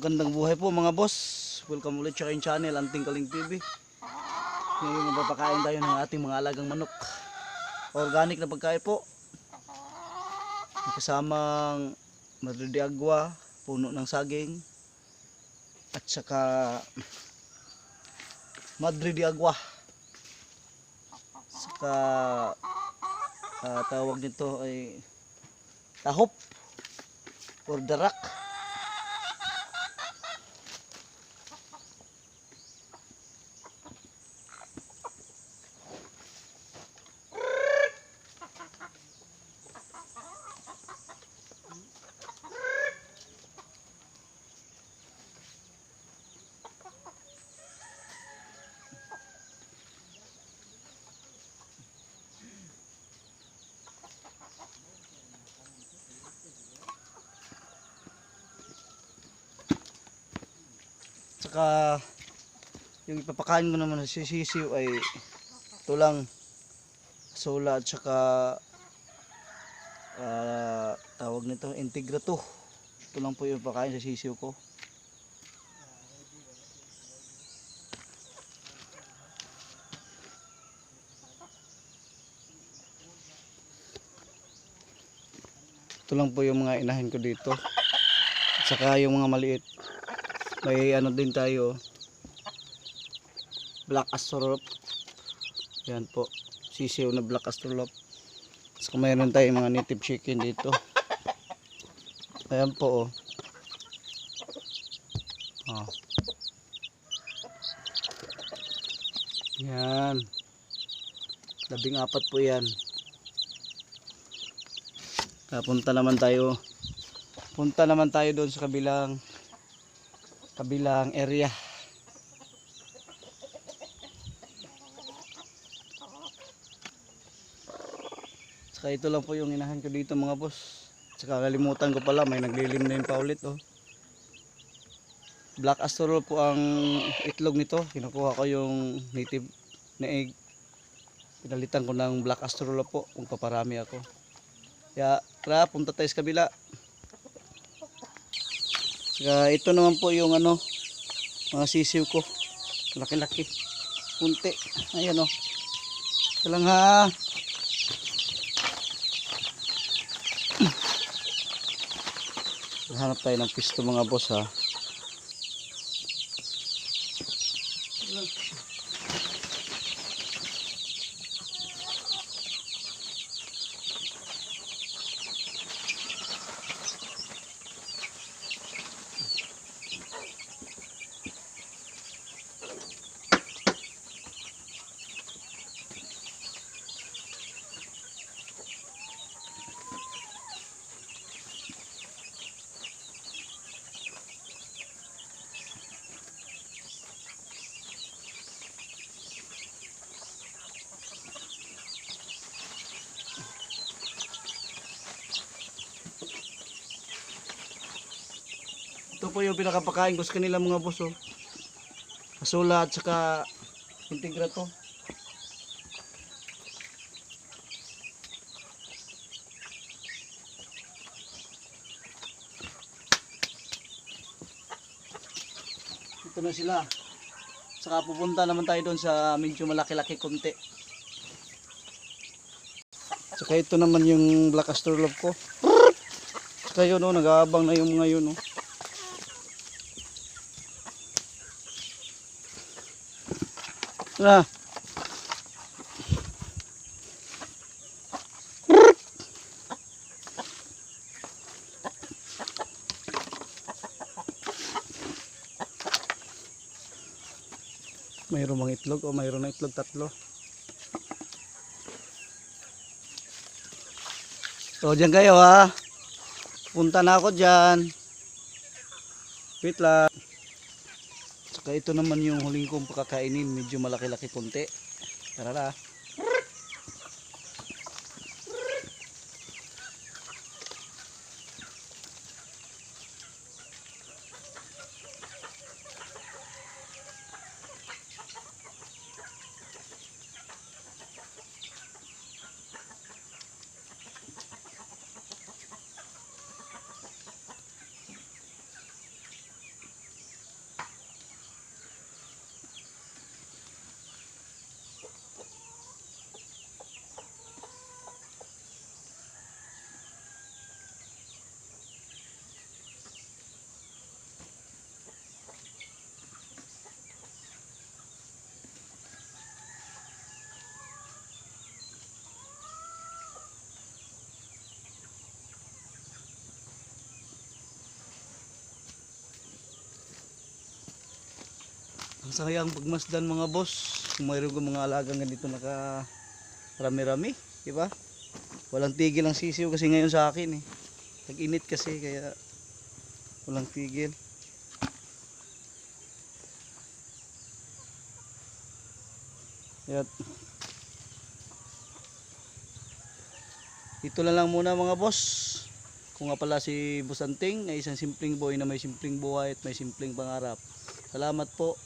Magandang buhay po mga boss. Welcome ulit sa aking channel, Anting Kaling TV. Ngayon mapapakain tayo ng ating mga alagang manok. Organic na pagkain po. Kasamang agua, puno ng saging, at saka agua. Saka ah, tawag nito ay tahop or darak. Saka yung ipapakain ko naman sa sisiw ay tulang sola at saka ah, tawag nito integrato. Ito lang po yung pakain sa sisiw ko. Ito lang po yung mga inahin ko dito. At saka yung mga maliit may ano din tayo. Black astrolop yan po. Sisiw na black astrolop so mayroon tayong mga native chicken dito. Ayan po oh. oh. yan. Labing apat po yan. Punta naman tayo. Punta naman tayo doon sa kabilang kabilang area. Saka ito lang po yung inahan ko dito mga boss. Saka kalimutan ko pala may naglilim na yun pa ulit oh. Black Astrol po ang itlog nito. Kinukuha ko yung native na egg. Pinalitan ko ng Black Astrol po kung paparami ako. Kaya tara punta tayo sa kabila. Saka ito naman po yung ano, mga sisiw ko. Laki-laki. Punti. Ayan o. Ito lang ha. Hanap tayo ng pisto mga boss ha. Ito po yung pinakapakain ko sa kanila mga boss oh. Asula at saka integrato. Ito na sila. Saka pupunta naman tayo doon sa medyo malaki-laki konti. Saka ito naman yung black astrolab ko. Saka yun oh, nag-aabang na yung mga yun oh. Na. Mayroong mga itlog o mayroon na itlog tatlo. So, dyan kayo ha. Punta na ako dyan. Wait lang. Saka ito naman yung huling kong pakakainin. Medyo malaki-laki konti. Tara na. Masayang pagmasdan mga boss. Kung mayroon kang mga alagang ganito naka rami-rami, di ba? Walang tigil ang sisiw kasi ngayon sa akin eh. Tag-init kasi kaya walang tigil. Yat. Ito na lang muna mga boss. Kung nga pala si Busanting ay isang simpleng boy na may simpleng buhay at may simpleng pangarap. Salamat po.